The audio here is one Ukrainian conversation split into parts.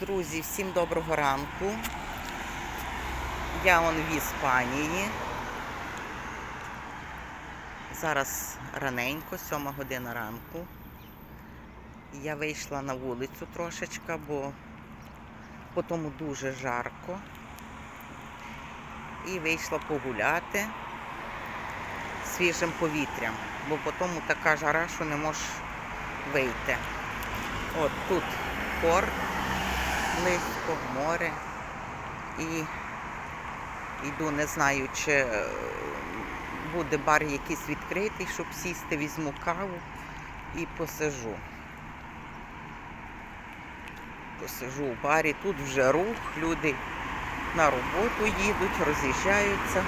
Друзі, всім доброго ранку. Я он в Іспанії. Зараз раненько, 7 година ранку. Я вийшла на вулицю трошечки, бо по тому дуже жарко. І вийшла погуляти свіжим повітрям, бо по тому така жара, що не можеш вийти. От тут порт близько, море. І йду, не знаю, чи е, буде бар якийсь відкритий, щоб сісти, візьму каву і посижу. Посижу у барі, тут вже рух, люди на роботу їдуть, роз'їжджаються.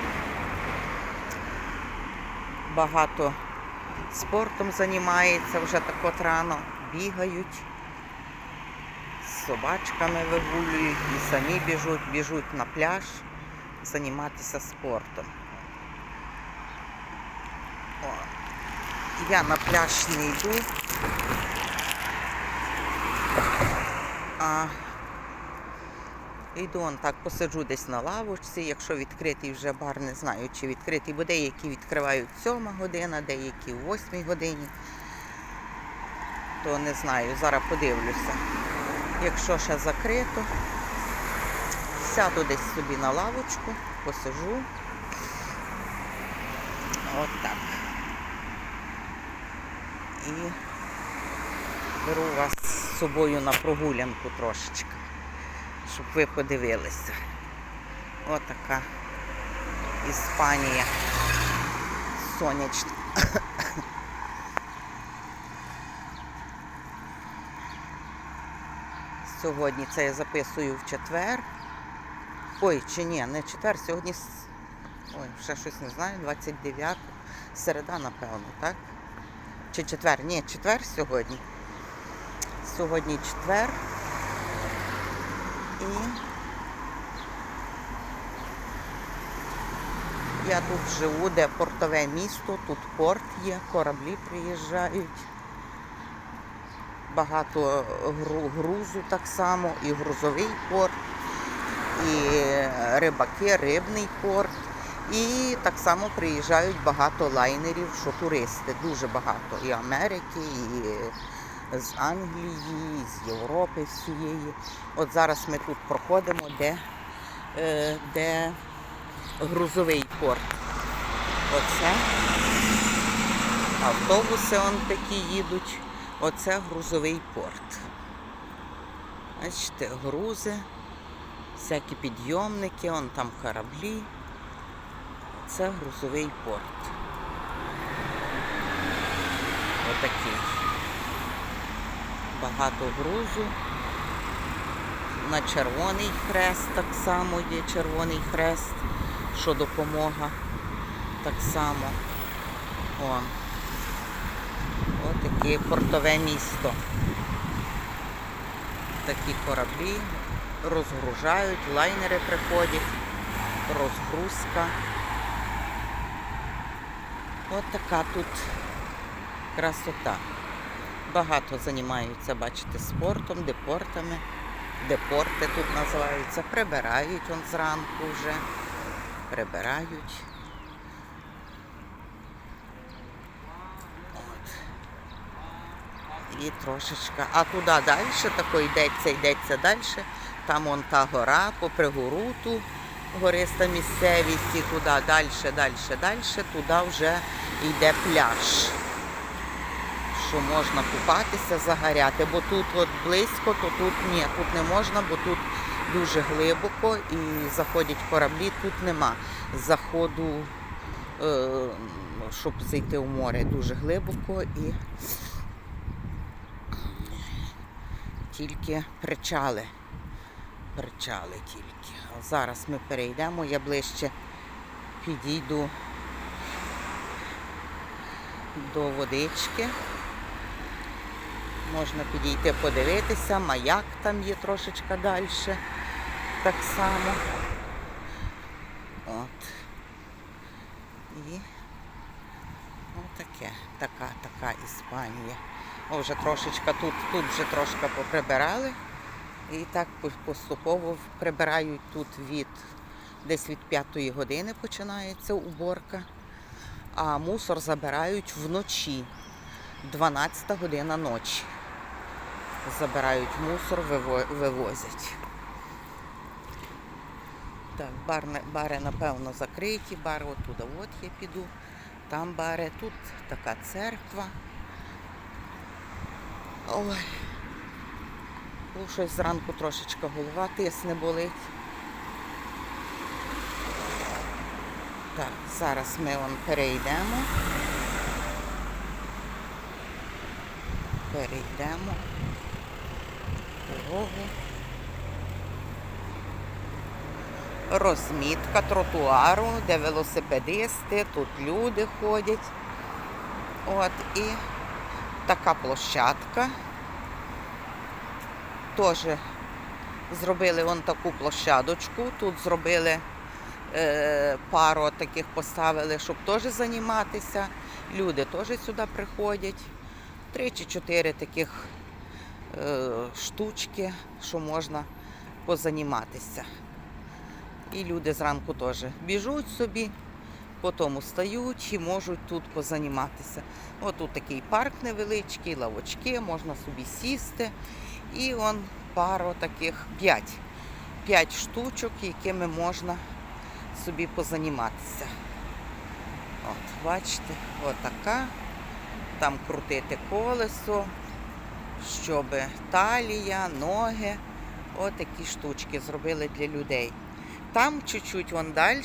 Багато спортом займається вже так от рано, бігають собачками вигулюють і самі біжуть, біжуть на пляж займатися спортом. О, я на пляж не йду. А йду он так, посиджу десь на лавочці, якщо відкритий вже бар, не знаю, чи відкритий, бо деякі відкривають 7 година, деякі в 8 годині. То не знаю, зараз подивлюся. Якщо ще закрито, сяду десь собі на лавочку, посижу. От так. І беру вас з собою на прогулянку трошечки, щоб ви подивилися. Отака Іспанія сонячна. Сьогодні це я записую в четвер. Ой, чи ні, не четвер, сьогодні. Ой, ще щось не знаю, 29. Середа, напевно, так? Чи четвер? Ні, четвер сьогодні. Сьогодні четвер. І я тут живу, де портове місто, тут порт є, кораблі приїжджають багато грузу так само, і грузовий порт, і рибаки, рибний порт. І так само приїжджають багато лайнерів, що туристи, дуже багато. І Америки, і з Англії, і з Європи всієї. От зараз ми тут проходимо, де, е, де грузовий порт. Оце автобуси он такі їдуть. Оце грузовий порт. Бачите, грузи, всякі підйомники, он там кораблі. Це грузовий порт. Отакий. Багато грузу. На Червоний хрест так само є Червоний хрест, що допомога так само. Он. Таке портове місто. Такі кораблі розгружають, лайнери приходять, розгрузка. Ось така тут красота. Багато займаються, бачите, спортом, депортами. Депорти тут називаються. Прибирають он зранку вже. Прибирають. І трошечка. А туди далі тако йдеться, йдеться далі. Там он та гора, попри гору гориста місцевість, і туди далі, далі, далі, туди вже йде пляж. Що можна купатися, загоряти. Бо тут от близько, то тут ні, тут не можна, бо тут дуже глибоко і заходять кораблі, тут нема заходу, е, щоб зайти в море дуже глибоко і тільки причали. Причали тільки. А Зараз ми перейдемо, я ближче підійду до водички. Можна підійти подивитися, маяк там є трошечки далі. Так само. От. І отаке, така, така Іспанія. О, вже трошечки тут, тут вже трошки поприбирали. І так поступово прибирають тут від десь від п'ятої години починається уборка, а мусор забирають вночі, 12 година ночі. Забирають мусор, вивозять. Так, бар, бари, напевно, закриті, бар отуда от я піду. Там бари, тут така церква. Ой. Ну, щось зранку трошечка голова тисне болить. Так, зараз ми вон перейдемо. Перейдемо. Дорогу. Розмітка тротуару, де велосипедисти, тут люди ходять. От і така площадка. Теж зробили вон таку площадочку. Тут зробили е, пару таких поставили, щоб теж займатися. Люди теж сюди приходять. Три чи чотири таких е, штучки, що можна позаніматися. І люди зранку теж біжуть собі, потім стають і можуть тут позаніматися. Ось тут такий парк невеличкий, лавочки, можна собі сісти. І он пару таких п'ять. П'ять штучок, якими можна собі позаніматися. От, бачите, отака. Там крутити колесо, щоб талія, ноги. Отакі штучки зробили для людей. Там чуть-чуть вон далі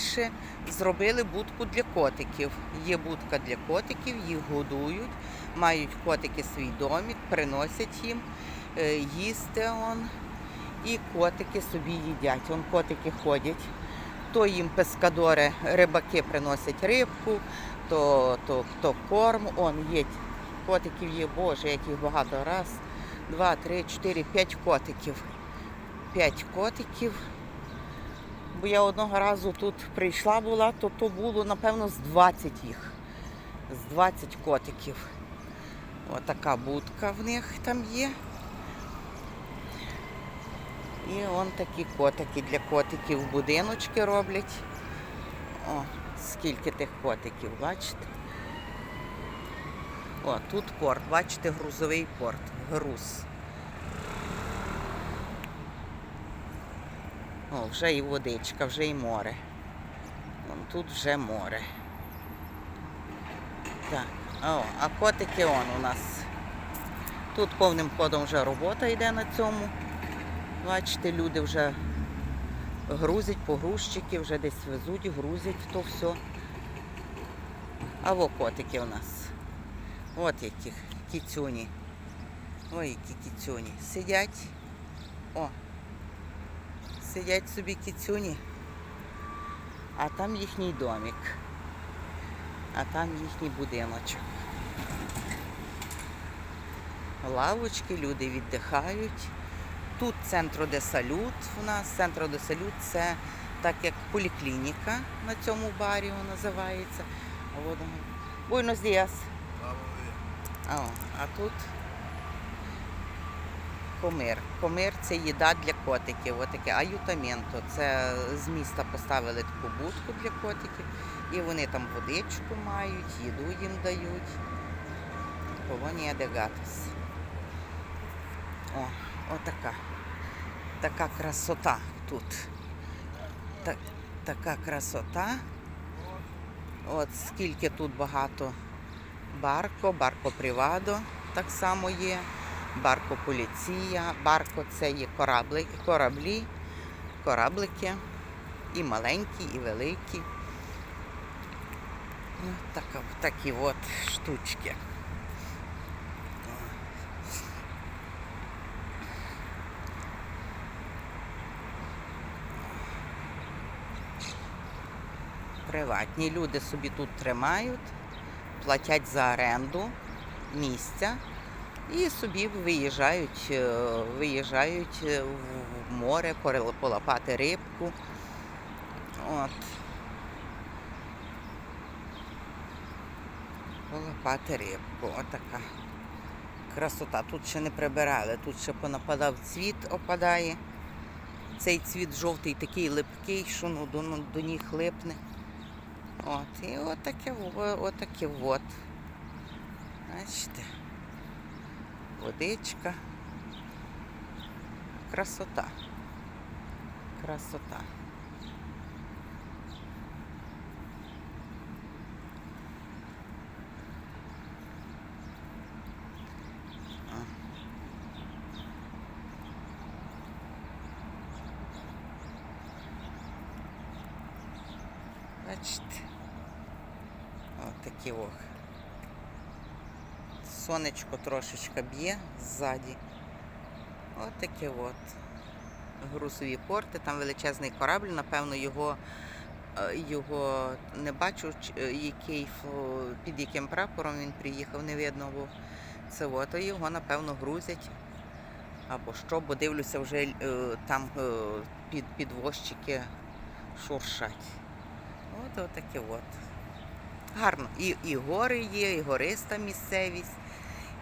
зробили будку для котиків. Є будка для котиків, їх годують, мають котики свій домик, приносять їм е, їсти он, і котики собі їдять. Вон котики ходять. То їм пескадори, рибаки приносять рибку, то, то, то корм. Он є котиків є, боже, яких багато. Раз, два, три, чотири, п'ять котиків. П'ять котиків. Бо я одного разу тут прийшла була, то то було, напевно, з 20 їх. З 20 котиків. Отака будка в них там є. І он такі котики для котиків будиночки роблять. О, скільки тих котиків, бачите? О, тут порт, бачите, грузовий порт, груз. О, вже і водичка, вже і море. Вон тут вже море. Так, о, а котики он у нас. Тут повним ходом вже робота йде на цьому. Бачите, люди вже грузять погрузчики, вже десь везуть, грузять то все. А во котики у нас. От які кіцюні. Ой, які кіцюні. Сидять. О. Сидять собі кіцюні. А там їхній домик. А там їхній будиночок. Лавочки, люди віддихають. Тут центро де салют. У нас центро де салют це так як поліклініка на цьому барі називається. Días. А, а тут комир. Комир це їда для котиків. Отаке аютаменто. Це з міста поставили таку будку для котиків. І вони там водичку мають, їду їм дають. Колонія дегатус. О, отака. Така красота тут. Так, така красота. От скільки тут багато барко, барко привадо так само є, барко поліція, барко це є кораблі, кораблі, кораблики, і маленькі, і великі. Ну, така, такі от штучки. Приватні люди собі тут тримають, платять за оренду місця і собі виїжджають, е, виїжджають е, в море полапати рибку. От. Полапати рибку. Отака Красота. Тут ще не прибирали, тут ще понападав цвіт, опадає. Цей цвіт жовтий такий липкий, що ну, до, ну, до ніг липне. От, і отаке, отаке от. Бачите. Водичка. Красота. Красота. А. Бачите. Отакі ох. Сонечко трошечки б'є ззаді. От таке от. Грузові порти, там величезний корабль, напевно, його, е, його не бачу, е, який, під яким прапором він приїхав, не видно, бо це от, його, напевно, грузять. Або що, бо дивлюся, вже е, там під, підвозчики шуршать. От отаке от. Гарно. І, і гори є, і гориста місцевість,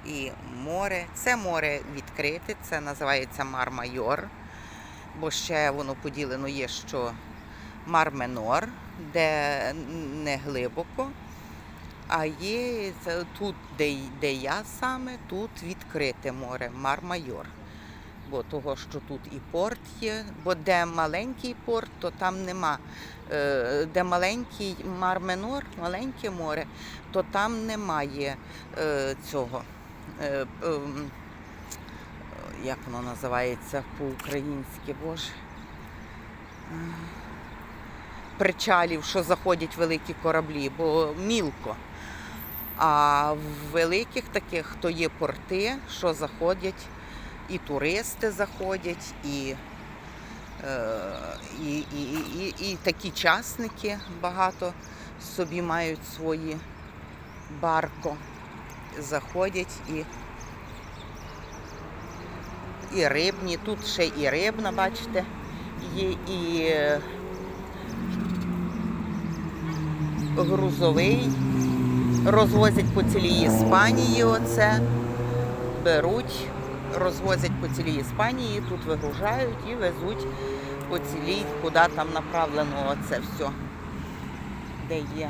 і море. Це море відкрите, це називається Мар Майор, бо ще воно поділено є, що Мар Менор, де не глибоко. А є тут, де, де я саме, тут відкрите море, Мар Майор. Бо того, що тут і порт є, бо де маленький порт, то там нема. Е, Де маленький Мар Менор, маленьке море, то там немає е, цього. Е, ем, Як воно називається по-українськи, боже. Причалів, що заходять великі кораблі, бо мілко. А в великих таких то є порти, що заходять, і туристи заходять, і, е, і, і, і, і, і такі частники багато собі мають свої барко, заходять і, і рибні. Тут ще і рибна, бачите, є і грузовий розвозять по цілій Іспанії оце, беруть, розвозять по цілій Іспанії, тут вигружають і везуть по цілій, куди там направлено оце все. Де є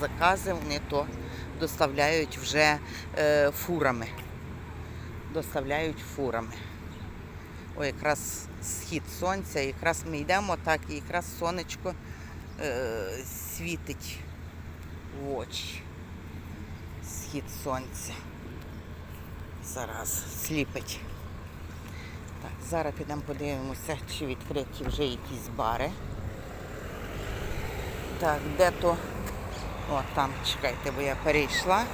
закази, вони то доставляють вже е, фурами. Доставляють фурами. О, якраз схід сонця, якраз ми йдемо так, і якраз сонечко е, світить в очі. Схід сонця. Зараз сліпить. Так, зараз підемо подивимося, чи відкриті вже якісь бари. Так, де то. О, там, чекайте, бо я перейшла.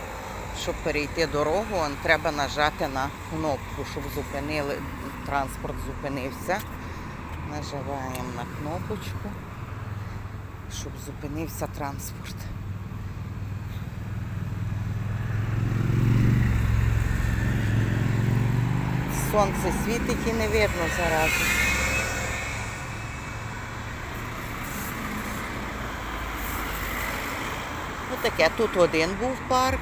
Щоб перейти дорогу, он треба нажати на кнопку, щоб зупинили, транспорт зупинився. Нажимаємо на кнопочку, щоб зупинився транспорт. Сонце світить і не видно зараз. Таке, тут один був парк.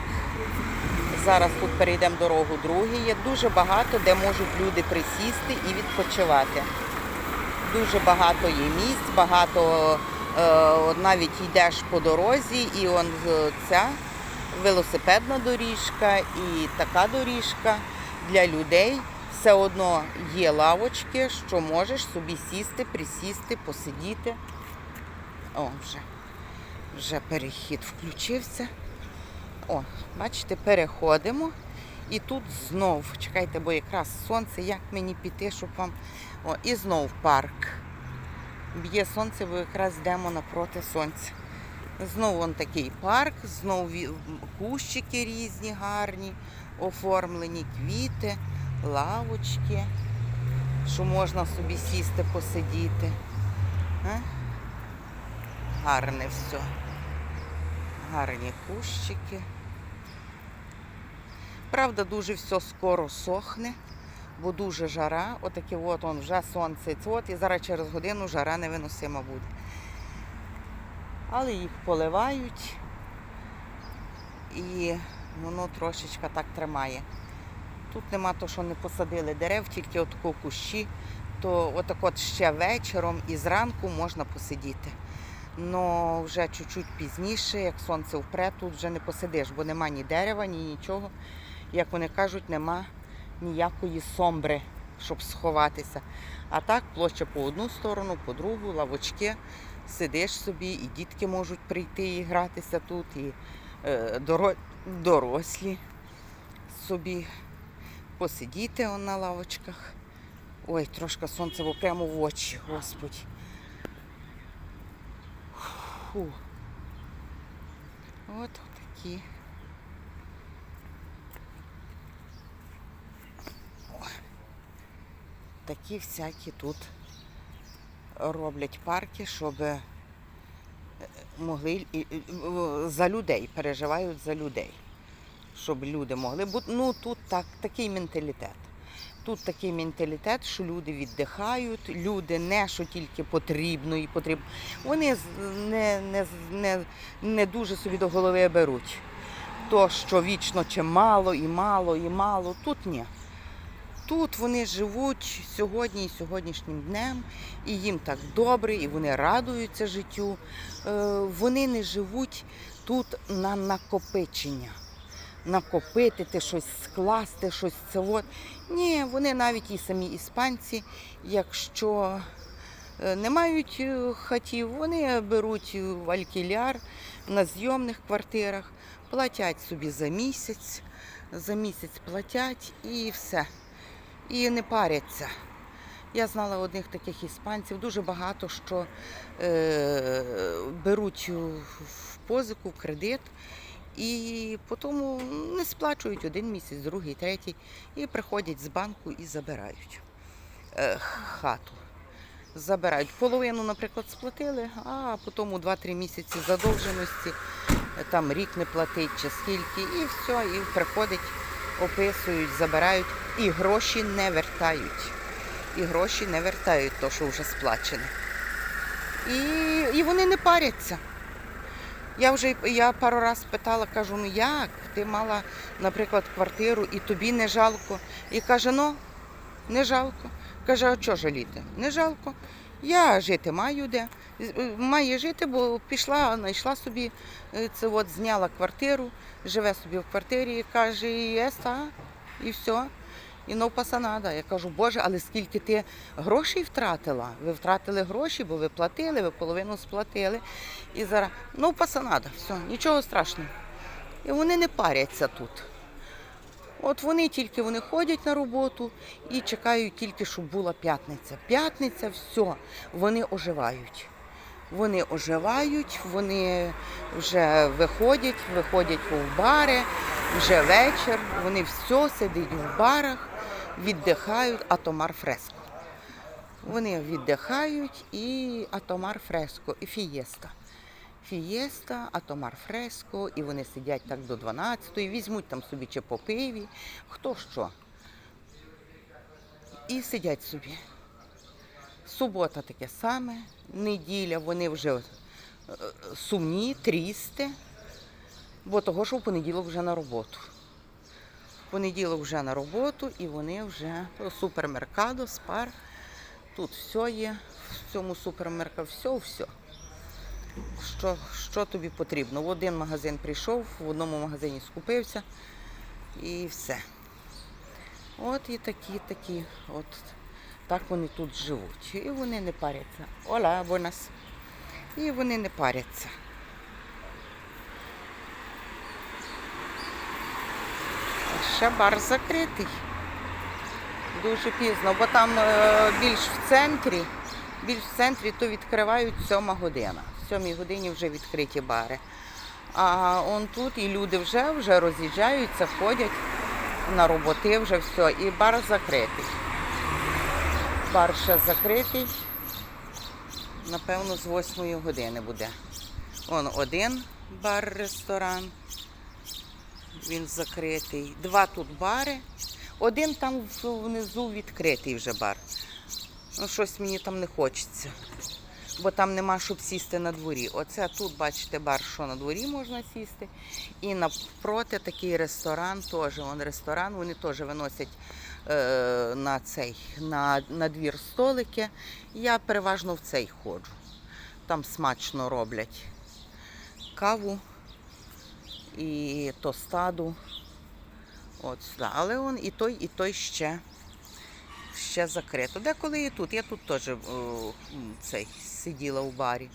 Зараз тут перейдемо дорогу другий. Є дуже багато, де можуть люди присісти і відпочивати. Дуже багато є місць, багато е, навіть йдеш по дорозі, і он е, ця велосипедна доріжка і така доріжка для людей. Все одно є лавочки, що можеш собі сісти, присісти, посидіти. О, вже, вже перехід включився. О, бачите, переходимо. І тут знов, чекайте, бо якраз сонце, як мені піти, щоб вам. О, і знов парк. Б'є сонце, бо якраз йдемо напроти сонця. Знову он такий парк, знову кущики різні, гарні, оформлені, квіти, лавочки, що можна собі сісти, посидіти. А? Гарне все. Гарні кущики. Правда, дуже все скоро сохне, бо дуже жара. Отаке от он вже сонце цвот, і зараз через годину жара невиносима буде. Але їх поливають і воно трошечки так тримає. Тут нема то, що не посадили дерев, тільки отако кущі. То отак от ще вечором і зранку можна посидіти. Но вже чуть-чуть пізніше, як сонце впре, тут вже не посидиш, бо нема ні дерева, ні нічого. Як вони кажуть, нема ніякої сомбри, щоб сховатися. А так площа по одну сторону, по другу, лавочки. Сидиш собі, і дітки можуть прийти і гратися тут, і е, доро- дорослі собі посидіти на лавочках. Ой, трошки сонце прямо в очі, господі. Фу. От такі. Такі всякі тут роблять парки, щоб е, могли за людей, переживають за людей. Щоб люди могли бути. Ну тут так, такий менталітет. Тут такий менталітет, що люди віддихають, люди не що тільки потрібно і потрібно. Вони не, не, не, не дуже собі до голови беруть. То, що вічно чи мало, і мало, і мало. Тут ні. Тут вони живуть сьогодні і сьогоднішнім днем, і їм так добре, і вони радуються життю. Е, Вони не живуть тут на накопичення накопити, щось скласти, щось це от. Ні, вони навіть і самі іспанці, якщо е, не мають е, хатів, вони беруть в алькіляр на зйомних квартирах, платять собі за місяць, за місяць платять і все. І не паряться. Я знала одних таких іспанців, дуже багато що е, беруть в позику, в кредит і потім не сплачують один місяць, другий, третій, і приходять з банку і забирають е, хату. Забирають. Половину, наприклад, сплатили, а потім у 2-3 місяці задовженості, е, там рік не платить чи скільки, і все, і приходять, описують, забирають, і гроші не вертають. І гроші не вертають, то, що вже сплачене. І, і вони не паряться. Я вже я пару раз питала, кажу, ну як? Ти мала, наприклад, квартиру і тобі не жалко. І каже, ну, не жалко. Каже, а чого жаліти? Не жалко. Я жити маю де. Е, Має жити, бо пішла, знайшла собі, е, це от зняла квартиру, живе собі в квартирі каже, і еста, і все. І ну пасанада. Я кажу, Боже, але скільки ти грошей втратила? Ви втратили гроші, бо ви платили, ви половину сплатили. І зараз, ну пасанада, все, нічого страшного. І вони не паряться тут. От вони тільки вони ходять на роботу і чекають тільки, щоб була п'ятниця. П'ятниця, все, вони оживають. Вони оживають, вони вже виходять, виходять в бари, вже вечір, вони все сидять в барах, віддихають, атомар фреско. Вони віддихають і атомар фреско, і фієста. Фієста, атомар фреско, і вони сидять так до 12-ї, візьмуть там собі чи по пиві, хто що. І сидять собі. Субота таке саме, неділя, вони вже е, сумні, трісти, бо того, що в понеділок вже на роботу. Понеділок вже на роботу і вони вже супермеркадо, спар. Тут все є, в цьому супермеркаді, все, все. Що, що тобі потрібно? В один магазин прийшов, в одному магазині скупився і все. От і такі, такі, от так вони тут живуть. І вони не паряться. Ола, бонас. І вони не паряться. Ще бар закритий. Дуже пізно, бо там е, більш в центрі, більш в центрі то відкривають сьома година. В сьомій годині вже відкриті бари. А он тут і люди вже, вже роз'їжджаються, ходять на роботи, вже все. І бар закритий. Бар ще закритий. Напевно, з 8 години буде. Он один бар-ресторан. Він закритий. Два тут бари. Один там внизу відкритий вже бар. Ну, щось мені там не хочеться. бо там нема, щоб сісти на дворі. Оце тут, бачите, бар, що на дворі можна сісти. І навпроти такий ресторан, теж вон ресторан, вони теж виносять е, на цей, на, на двір столики. Я переважно в цей ходжу. Там смачно роблять каву і тостаду. От сюди. Але он і той, і той ще, ще закрито. Деколи і тут. Я тут теж о, цей, сиділа у барі.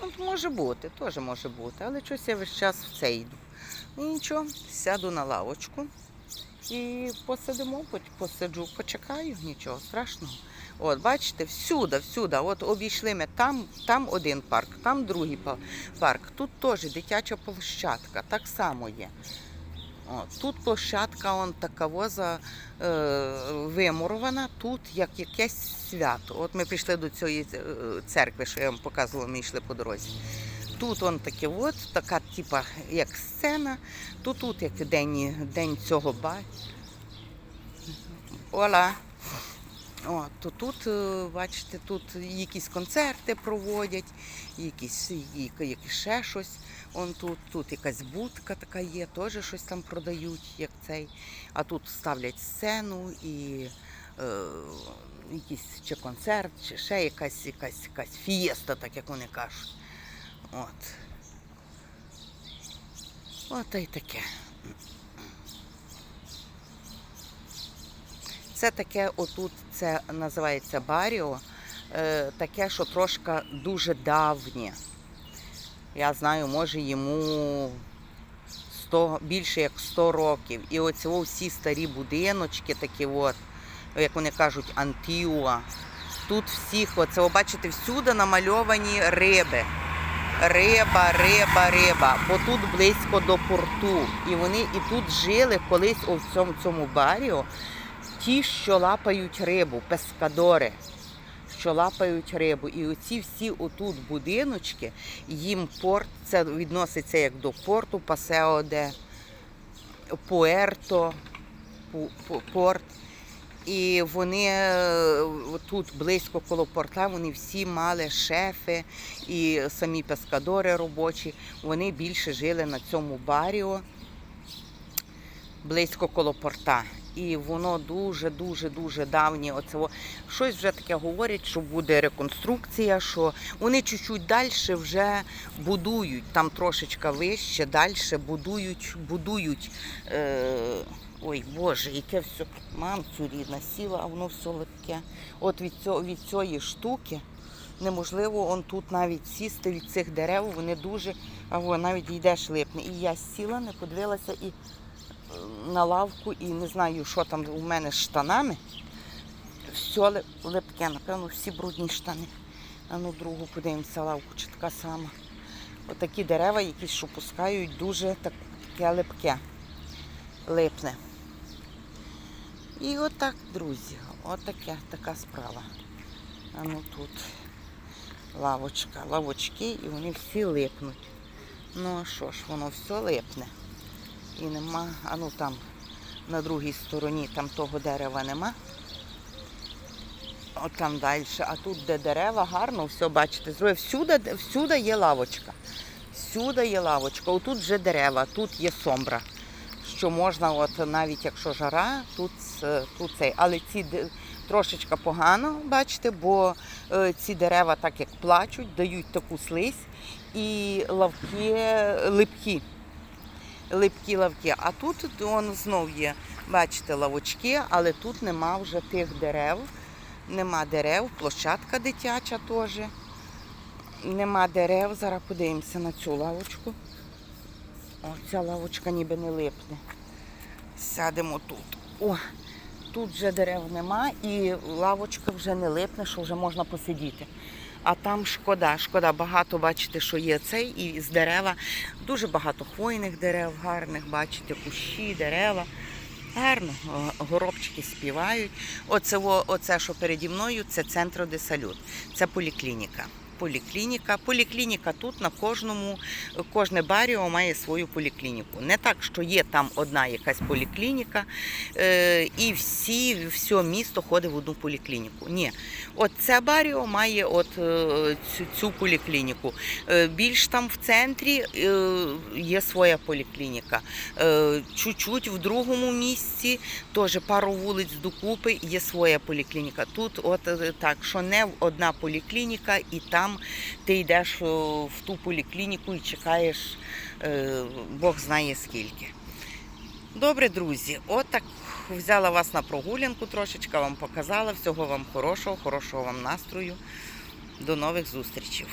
От може бути, теж може бути. Але щось я весь час в це йду. І нічого, сяду на лавочку і посидимо, посиджу, почекаю, нічого страшного. От, бачите, всюди, всюди. От обійшли ми там, там один парк, там другий парк. Тут теж дитяча площадка, так само є. От, тут площадка он така воза е, вимурована, тут як якесь свято. От ми прийшли до цієї е, церкви, що я вам показувала, ми йшли по дорозі. Тут он таке от, така, типа, як сцена, то тут як день, день цього ба. Ола. О, то тут, е, бачите, тут якісь концерти проводять, якісь, і ще щось. Он тут, тут якась будка така є, теж щось там продають, як цей. А тут ставлять сцену і е, якийсь чи концерт, чи ще якась, якась, якась фієста, так як вони кажуть. От. От та й таке. Це таке, отут це називається баріо, е, таке, що трошки дуже давнє. Я знаю, може йому 100, більше як 100 років. І оці всі старі будиночки, такі от, як вони кажуть, антіуа. Тут всіх, оце, ви бачите, всюди намальовані риби. Риба, риба, риба. Бо тут близько до порту. І вони і тут жили колись у цьому, цьому баріо ті, що лапають рибу, пескадори, що лапають рибу. І оці всі отут будиночки, їм порт, це відноситься як до порту, пасео де Пуерто, Пу- Пу- порт. І вони е, тут близько коло порта, вони всі мали шефи і самі пескадори робочі. Вони більше жили на цьому баріо близько коло порта. І воно дуже, дуже, давнє. Оце щось вже таке говорять, що буде реконструкція, що вони чуть-чуть далі вже будують, там трошечка вище, далі будують, будують. Е, ой Боже, яке все, мамцю рідна, сіла, а воно все липке. От від, цього, від цієї штуки неможливо он тут навіть сісти від цих дерев, вони дуже, а навіть йдеш липне. І я сіла, не подивилася і на лавку і не знаю, що там у мене з штанами. Все липке, напевно, всі брудні штани. А ну другу подивимося лавку, чи така сама. Отакі дерева, якісь що пускають, дуже таке липке. Липне. І отак, друзі, отаке, така справа. А ну тут лавочка, лавочки, і вони всі липнуть. Ну а що ж, воно все липне. І нема, а ну там на другій стороні там того дерева нема. От там далі. А тут, де дерева, гарно, все бачите, зробив. Всюди, всюди є лавочка. Всюди є лавочка. Отут вже дерева, тут є сомбра. Що можна, от навіть якщо жара, тут, тут цей. Але ці трошечка погано, бачите, бо е, ці дерева так як плачуть, дають таку слизь і лавки липкі липкі лавки. А тут он знов є, бачите, лавочки, але тут нема вже тих дерев. Нема дерев, площадка дитяча теж. Нема дерев. Зараз подивимося на цю лавочку. О, ця лавочка ніби не липне. Сядемо тут. О, тут вже дерев нема і лавочка вже не липне, що вже можна посидіти. А там шкода, шкода, багато бачите, що є цей, і з дерева дуже багато хвойних дерев, гарних, бачите, кущі, дерева. Гарно, горобчики співають. Оце, оце, що переді мною, це центр де салют. Це поліклініка. Поліклініка. Поліклініка тут на кожному, кожне баріо має свою поліклініку. Не так, що є там одна якась поліклініка, е, і всі, все місто ходить в одну поліклініку. Ні, от це баріо має от е, цю, цю поліклініку. Е, Більш там в центрі є своя поліклініка. Чуть-чуть в другому місці, теж пару вулиць докупи, є своя поліклініка. Тут от так, що не одна поліклініка, і там ти йдеш в ту поліклініку і чекаєш е, Бог знає скільки. Добре, друзі, от так взяла вас на прогулянку трошечки, вам показала. Всього вам хорошого, хорошого вам настрою. До нових зустрічей.